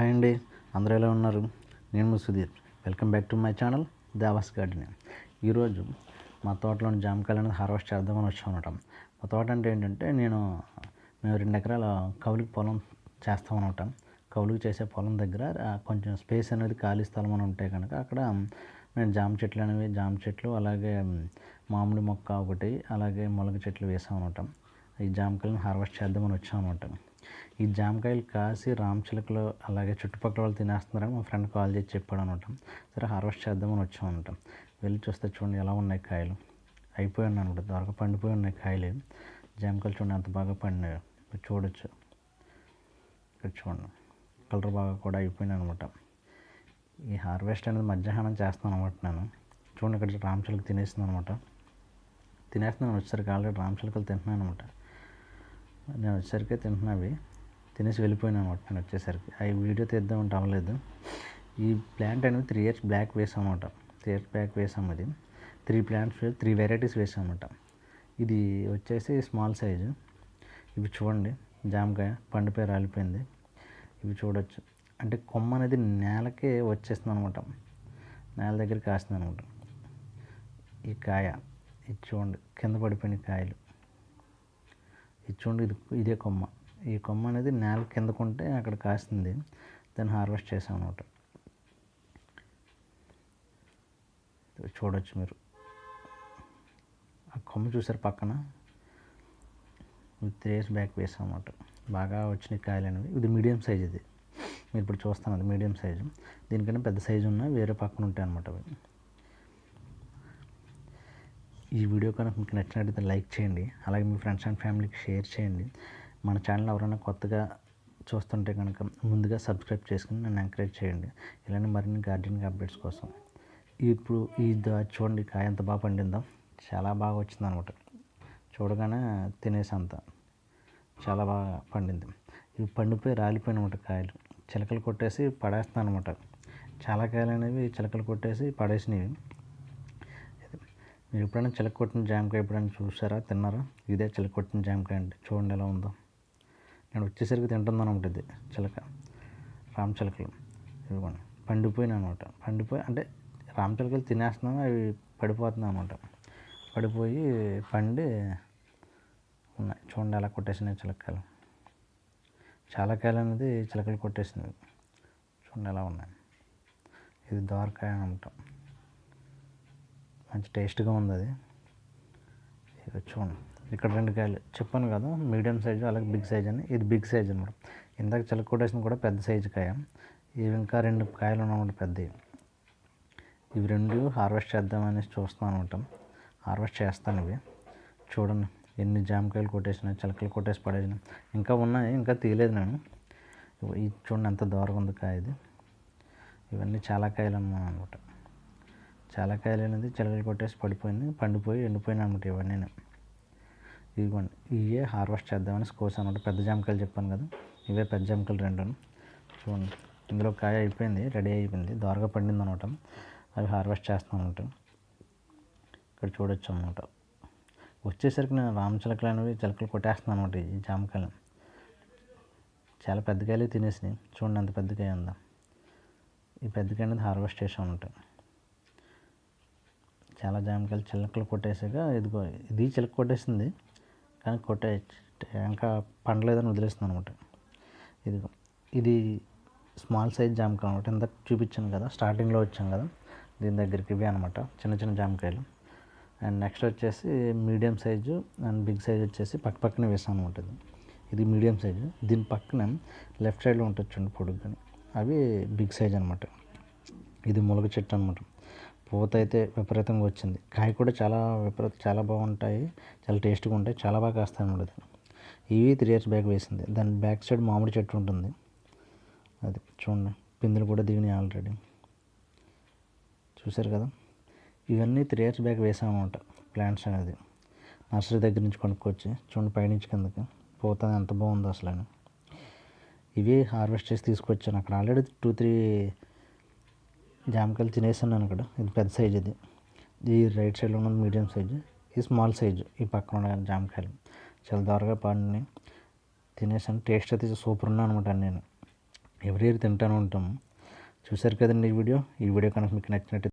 Hi అండి. అందరూ ఎలా ఉన్నారు? నేను Sudheer. Welcome back to my channel Deva's garden ఈరోజు మా తోటలోని జామకాయలు అనేది హార్వెస్ట్ చేద్దామని వచ్చాం అనమాట మా తోట అంటే ఏంటంటే నేను మేము రెండు ఎకరాల కౌలుకి పొలం చేస్తాం అనమాట కౌలుకి చేసే పొలం దగ్గర కొంచెం స్పేస్ అనేది ఖాళీ స్థలం అని ఉంటే కనుక అక్కడ మేము జామ చెట్లు అనేవి జామ చెట్లు అలాగే మామిడి మొక్క ఒకటి అలాగే మొలక చెట్లు వేసాం అనమాట ఈ జామకాయలను హార్వెస్ట్ చేద్దామని వచ్చాం అనమాట ఈ జామకాయలు కాసి రామచిలకలు అలాగే చుట్టుపక్కల వాళ్ళు తినేస్తున్నారని మా ఫ్రెండ్ కాల్ చేసి చెప్పాడు అనమాట. సరే హార్వెస్ట్ చేద్దామని వచ్చాం అనమాట. వెళ్ళి చూస్తే చూడండి ఎలా ఉన్నాయి కాయలు. అయిపోయి ఉన్నాయి అనమాట. త్వరగా పండిపోయి ఉన్నాయి కాయలు. జామకాయలు చూడండి ఎంత బాగా పండినాయి. మీరు చూడొచ్చు. ఇక్కడ చూడండి. కలర్ బాగా కూడా అయిపోయింది అనమాట. ఈ హార్వెస్ట్ అనేది మధ్యాహ్నం చేస్తాను అనమాట నేను. చూడండి ఇక్కడ రామచిలక తినేసింది అనమాట. తినేస్తున్నాను. వచ్చేసరికి ఆల్రెడీ రామచిలకలు తింటున్నాను అనమాట. నేను వచ్చేసరికి తింటున్నవి తినేసి వెళ్ళిపోయినాను అనమాట నేను వచ్చేసరికి. అవి వీడియో తీద్దామంటే అవ్వలేదు. ఈ ప్లాంట్ అనేది త్రీ ఇయర్స్ బ్లాక్ వేసాం అనమాట త్రీ ఇయర్స్ బ్యాక్ వేసాం అది. త్రీ ప్లాంట్స్ త్రీ వెరైటీస్ వేసాం అనమాట ఇది వచ్చేసి స్మాల్ సైజు ఇవి చూడండి జామకాయ పండుపై రాలిపోయింది. ఇవి చూడొచ్చు. అంటే కొమ్మ అనేది నేలకే వచ్చేస్తుంది అనమాట నేల దగ్గర కాస్తుంది అనమాట ఈ కాయ ఇది చూడండి కింద పడిపోయిన కాయలు. చూడండి ఇది ఇదే కొమ్మ. ఈ కొమ్మ అనేది నేల కిందకుంటే అక్కడ కాస్తుంది దాన్ని హార్వెస్ట్ చేసాం అనమాట చూడొచ్చు మీరు. ఆ కొమ్మ చూసారు పక్కన? త్రీ ఇయర్స్ బ్యాక్ వేసాం అన్నమాట బాగా వచ్చిన కాయలు అనేవి ఇది మీడియం సైజ్ ఇది. మీరు ఇప్పుడు చూస్తాను అది మీడియం సైజు. దీనికన్నా పెద్ద సైజు ఉన్న వేరే పక్కన ఉంటాయి అనమాట అవి. ఈ వీడియో కనుక మీకు నచ్చినట్లయితే లైక్ చేయండి. అలాగే మీ ఫ్రెండ్స్ అండ్ ఫ్యామిలీకి షేర్ చేయండి. మన ఛానల్ ఎవరైనా కొత్తగా చూస్తుంటే కనుక ముందుగా సబ్స్క్రైబ్ చేసుకుని నన్ను ఎంకరేజ్ చేయండి. ఇలాంటి మరిన్ని గార్డెనింగ్ అప్డేట్స్ కోసం. ఇప్పుడు ఈ చూడండి కాయ ఎంత బాగా పండిందో. చాలా బాగా వచ్చింది అనమాట చూడగానే తినేసంత చాలా బాగా పండింది. ఇవి పండిపోయి రాలిపోయినమాట కాయలు. చిలకలు కొట్టేసి పడేస్తాను అనమాట చాలా కాయలు అనేవి చిలకలు కొట్టేసి పడేసినవి. మీరు ఎప్పుడైనా చిలక కొట్టిన జామకాయ ఎప్పుడైనా చూసారా? తిన్నారా? ఇదే చిలక కొట్టిన జామకాయ అండి. చూడండి ఎలా ఉందో. నేను వచ్చేసరికి తింటుందని అనమాట ఇది చిలక. రామ్ చిలకలు. ఇదిగోండి. పండిపోయినాయి అనమాట పండిపోయి అంటే రామ్ చిలకలు తినేస్తున్నాను అవి పడిపోతున్నాయి అనమాట పడిపోయి పండి ఉన్నాయి. చూడండి ఎలా కొట్టేసినాయి చిలకలు. చాలా కాయలు అనేది చిలకలు కొట్టేసినవి. చూడండి ఎలా ఉన్నాయి. ఇది దోరకాయ అనమాట మంచి టేస్ట్గా ఉంది అది చూడండి. ఇక్కడ రెండు కాయలు చెప్పాను కదా మీడియం సైజు అలాగే బిగ్ సైజ్ అని. ఇది బిగ్ సైజ్ అనమాట. ఇందాక చిలక కొట్టేసిన కూడా పెద్ద సైజు కాయ. ఇవి ఇంకా రెండు కాయలు ఉన్నమాట పెద్దవి. ఇవి రెండు హార్వెస్ట్ చేద్దామని చూస్తున్నాను అనమాట. హార్వెస్ట్ చేస్తాను ఇవి. చూడండి. ఎన్ని జామకాయలు కొట్టేసినా చిలకలు కొట్టేసి పడేసిన ఇంకా ఉన్నాయి ఇంకా తీయలేదు నేను. ఇది చూడండి ఎంత దూరంగా ఉంది కాయ ఇది. ఇవన్నీ చాలా కాయలు అన్నమాట. అనమాట చాలా కాయలు అనేది చిలకలు కొట్టేసి పడిపోయింది. పండిపోయి ఎండిపోయినాయి అనమాట ఇవన్నీ. ఇదిగోండి ఇవే హార్వెస్ట్ చేద్దామని కోసాను అనమాట పెద్ద జామకాయలు చెప్పాను కదా ఇవే పెద్ద జామకాయలు రెండు చూడండి ఇందులో కాయ అయిపోయింది రెడీ అయిపోయింది. దోరగా పండింది అనమాట అవి హార్వెస్ట్ చేస్తాను అనమాట ఇక్కడ చూడొచ్చు అనమాట వచ్చేసరికి నేను రామ చిలకలు అనేవి చిలకలు కొట్టేస్తున్నాను అనమాట ఈ జామకాయలు చాలా పెద్ద కాయలు తినేసినాయి. చూడండి అంత పెద్ద కాయ ఉందా. ఈ పెద్ద కాయ అనేది హార్వెస్ట్ చేసాం అనమాట చాలా జామకాయలు చిలకలు కొట్టేసాక ఇదిగో ఇది చిలక కొట్టేసింది. కానీ కొట్టే ఇంకా పండలేదని వదిలేస్తుంది అనమాట ఇదిగో ఇది స్మాల్ సైజ్ జామకాయ అనమాట. ఇందాక చూపించాను కదా స్టార్టింగ్లో వచ్చాం కదా దీని దగ్గరికి ఇవి అనమాట చిన్న చిన్న జామకాయలు. అండ్ నెక్స్ట్ వచ్చేసి medium size and big size వచ్చేసి పక్క పక్కనే వేసాను అనమాట ఇది. ఇది మీడియం సైజు. దీని పక్కన లెఫ్ట్ సైడ్లో ఉంటుంది చూడండి పొడుగ్గా అవి బిగ్ సైజ్ అనమాట. ఇది ములగ చెట్టు అనమాట. పూత అయితే విపరీతంగా వచ్చింది. కాయ కూడా చాలా విపరీత చాలా బాగుంటాయి. చాలా టేస్ట్గా ఉంటాయి. చాలా బాగా కాస్తాయి అనమాట ఇవి త్రీ ఇయర్స్ బ్యాక్ వేసింది. దాని బ్యాక్ సైడ్ మామిడి చెట్టు ఉంటుంది. అది చూడండి. పిందులు కూడా దిగినాయి ఆల్రెడీ చూసారు కదా? ఇవన్నీ త్రీ ఇయర్స్ బ్యాక్ వేసామన్నమాట ప్లాంట్స్ అనేది. నర్సరీ దగ్గర నుంచి కొనుక్కొచ్చి చూడండి పైనుంచి కిందకి. పోతుంది. ఎంత బాగుందో అసలు అని. ఇవి హార్వెస్ట్ చేసి తీసుకొచ్చాను. అక్కడ ఆల్రెడీ టూ త్రీ జామకాయలు తినేసాను అక్కడ ఇది పెద్ద సైజ్ ఇది. ఈ రైట్ సైడ్లో ఉన్నది మీడియం సైజు ఇది స్మాల్ సైజు ఈ పక్కన ఉన్న జామకాయలు. చాలా దారుగా పాడిని తినేసాను. టేస్ట్ అయితే సూపర్ ఉన్నాయి అనమాట నేను. ఎవరి ఇయర్ తింటాను ఉంటాం. చూసారు కదండి ఈ వీడియో? ఈ వీడియో కనుక మీకు నచ్చినట్టు